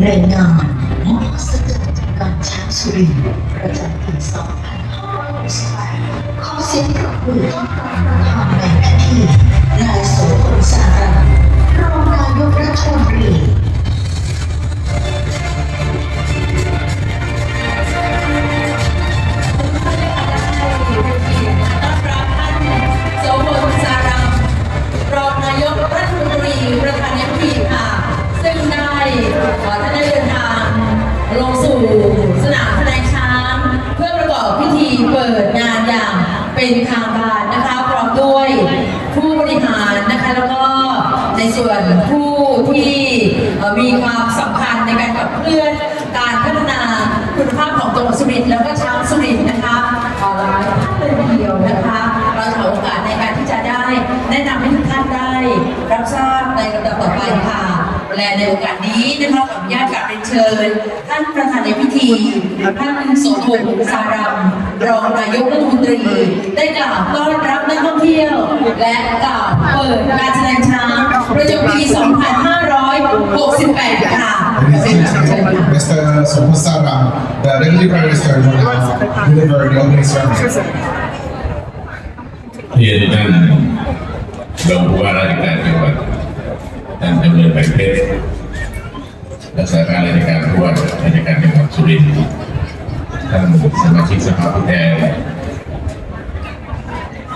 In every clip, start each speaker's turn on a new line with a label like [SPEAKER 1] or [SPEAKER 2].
[SPEAKER 1] รายงานมหัศจรรย์การช้างสุรินประจำปี2568ขอเสียงปรบมือต้อนรับประธานในพิธีนายโสพลสารันรองนายกรัฐมนตรี
[SPEAKER 2] ส่วนผู้ที่มีความสำคัญในการขับเคลื่อนการพัฒนาคุณภาพของจังหวัดสุรินทร์แล้วก็ช้างสุรินทร์นะคะเอ่อหลายท่านเลยทีเดียวนะคะ เราจะโอกาสในการที่จะได้แนะนำให้ทุกท่านได้รับทราบในลำดับต่อไปค่ะและในโอกาสนี้นะคะขออนุญาตกราบเรียนเชิญ ท่านประธาน ในพิธีท่านโสพลสารัมรองนายกรัฐมนตรี ได้กล่าวต้อนรับนักท่องเที่ยว และกล่าวเปิดการแสดงช้างประจำปี 2568 ค่ะ
[SPEAKER 3] Mr. Sopusara, the Deputy Prime Minister, will now deliver the opening ceremony.
[SPEAKER 4] เรียนท่านรองผู้ว่าราชการจังหวัดท่านดำเนินไปเพชร รักษาการราชการผู้ว่าราชการจังหวัดสุรินทร์ท่านสมาชิกสภาผู้แทน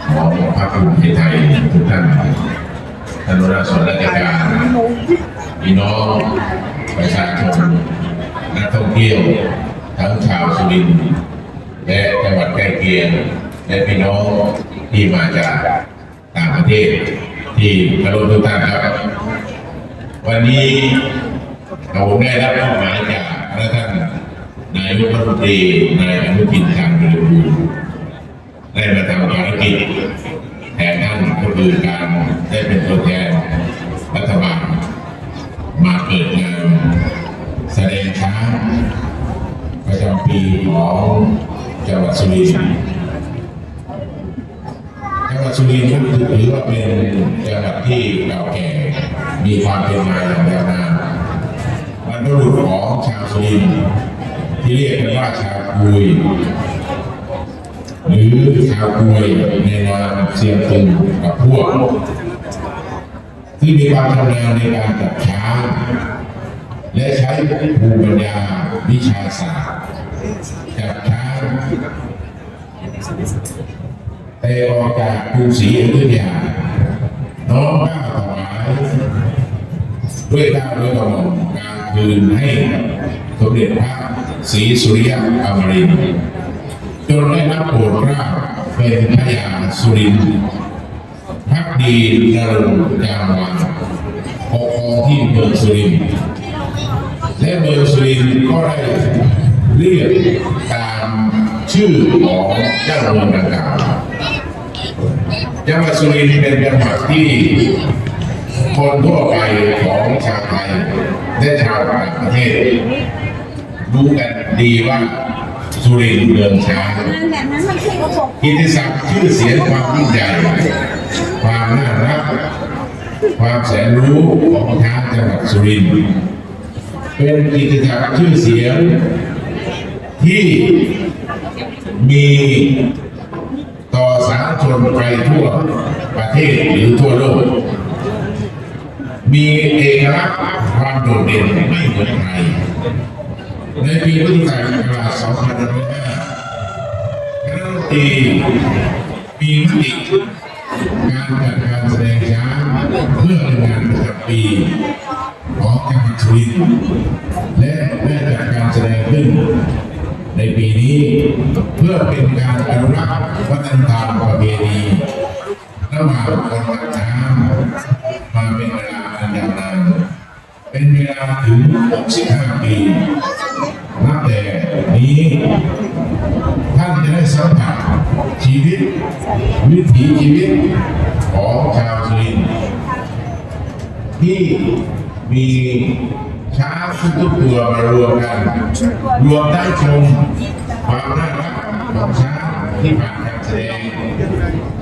[SPEAKER 4] ของพรรคภูมิใจไทยทุกท่านท่านหัวหน้าส่วนราชการพี่น้องประชาชนนักท่องเที่ยวทั้งชาวสุรินทร์และจังหวัดใกล้เคียงและพี่น้องที่มาจากต่างประเทศที่กระโดดทุกท่านครับ วันนี้ เราได้รับมอบหมายจากพระท่านนายกรัฐมนตรีนายอนุทินชาญวิรุฬได้มาทำภารกิจแทนท่านก็คือการได้เป็นตัวแทนรัฐบาลมาเปิดงานแสดงช้างประจำปีของจังหวัดสุรินทร์จังหวัดสุรินทร์ถือว่าเป็นจังหวัดที่เก่าแก่มีความเป็นมาอย่างยาวนาน บรรพบุรุษของชาวสุรินที่เรียกกันว่าชาวกุยหรือชาวกุยในนามเซียงตึงกับพวก ที่มีความชำนาญในการจับช้างและใช้ภูมิปัญญาวิชาศาสตร์จับช้างแต่ออกจากกรุงศรีอยุธยาน้อมก้าวถวาด้วยดาวด้วยกระหม่อมกาง คืนให้กับสมเด็จพระศรีสุริยะอมรินจนได้รับโปรดเกล้าเป็นพระยาสุรินทร์พักดีนรงจามวันปกครองที่เมืองสุรินทร์และเมืองสุรินทร์ก็ได้เรียกตามชื่อของเจ้าเมืองดังกล่าวจังหวัดสุรินทร์เป็นจังหวัดที่คนทั่วไปของชาว และชาวต่างประเทศ รู้กันดีว่าสุรินทร์เมืองช้างกิตติศักดิ์ชื่อเสียงความยิ่งใหญ่ความน่ารัก ความแสนรู้ของช้างจังหวัดสุรินทร์เป็นกิตติศักดิ์ชื่อเสียงที่มีต่อสาธารณชนไปทั่วประเทศหรือทั่วโลก มีเอกลักษณ์ความโดดเด่นไม่เหมือนใคร ในปีพุทธศักราช2505คณะรัฐมนตรีมีมติการจัดการแสดงช้างเพื่อเป็นงานประจำปีของจังหวัดสุรินทร์และได้จัดการแสดงขึ้น ในปีนี้เพื่อเป็นการอนุรักษ์วัฒนธรรมประเพณีระหว่างคนกับช้างมาเป็นเวลาอันยาวนาน เป็นเวลาถึง 65 ปีนับแต่นี้ ท่านจะได้สัมผัสชีวิต วิถีชีวิตของชาวสุรินที่มีช้างทุกตัวมารวมกัน รวมได้ชมความน่ารักของช้างที่ผ่านการแสดง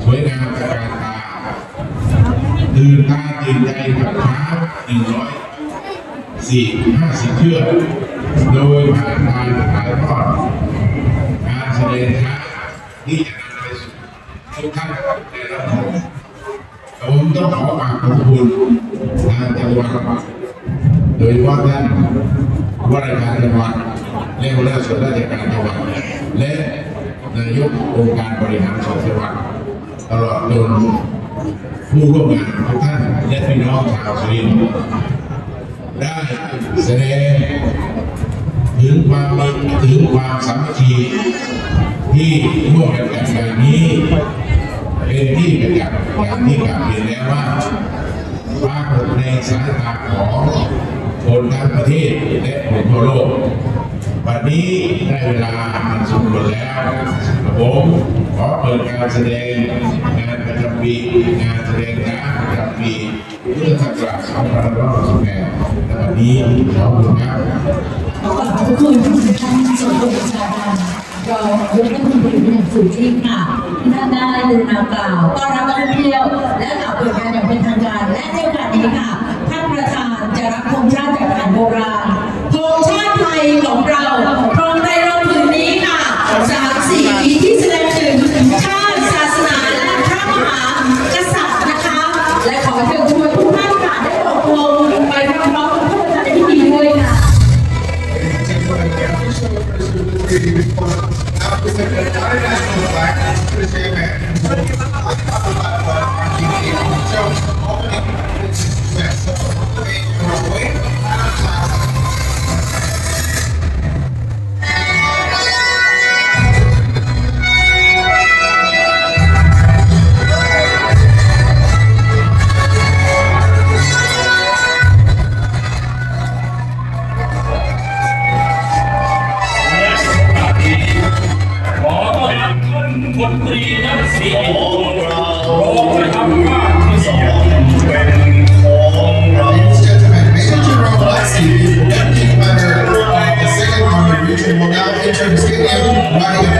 [SPEAKER 4] สวยงามตะการตาตื่นตา ตื่นใจกับช้างหนึ่งร้อยสี่ห้าสิบเชือก โดยผ่านการถ่ายทอดการแสดงช้าที่จะนำไปสู่ทุกท่านได้รับชมผมต้องขอกราบขอบคุณทางจังหวัดโดยเฉพาะท่านว่าราชการจังหวัดและหัวหน้าส่วนราชการจังหวัดและนายกองค์การบริหารส่วนจังหวัดตลอดจนผู้ร่วมงานทุกท่านและพี่น้องชาวสุรินทร์ ได้แสดงถึงความมีถึงความสามัคคีที่ร่วมกันจัดงานนี้ เป็นที่ประจักษ์อย่างที่กล่าวเรียนแล้วว่าปรากฏในสายตาของคนทั้งประเทศและคนทั่วโลกวันนี้ได้เวลามันสมควรแล้วผมขอเปิดการแสดงงานประจำปีงานแสดงช้างประจำปี พุทธศักราช2568ในวันนี้ขอบคุณครับ
[SPEAKER 2] ขอกราบขอบคุณท่านสมบูรณ์ชาการรอยกให้คุณผู้หญิงสูงที่ค่ะที่ท่านได้กรุณากล่าวต้อนรับนักท่องเที่ยวและกล่าวเปิดงานอย่างเป็นทางการและในโอ विश्व परिषद के रिपोर्ट आप इसे भारत नेशनल बैंक से है রাখতে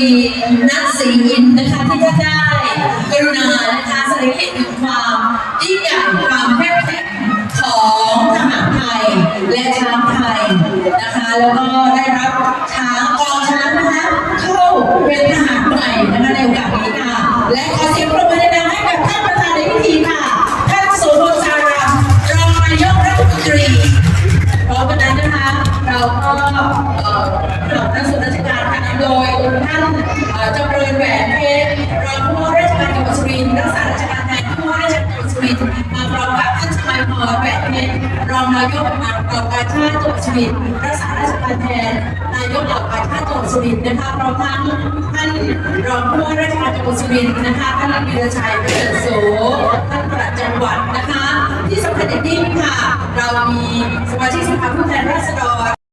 [SPEAKER 2] รีนัทศรีอินนะคะ
[SPEAKER 5] ที่ท่า
[SPEAKER 2] นได้กรุณานะคะแสดงเห็นถึงความยิ่งใหญ่ความแข็งแกร่งของทหารไทยและช้างไทยนะคะ แล้วก็ได้รับช้างกองช้างนะคะเข้าเป็นทหารใหม่นะคะในโอกาสนี้ค่ะ แหวนเพชรรองนายกมาเหล่ากาชาติจังหวัดสุรินทร์รักษาราชการแทนนายกเหล่ากาชาติจังหวัดสุรินทร์นะคะพร้อมทั้งท่านรองผู้ว่าราชการจังหวัดสุรินทร์นะคะท่านวีรชัยประเสริฐโสท่านปลัดจังหวัดนะคะ ที่สำคัญอย่างยิ่งค่ะ เรามีสมาชิกสภาผู้แทนราษฎร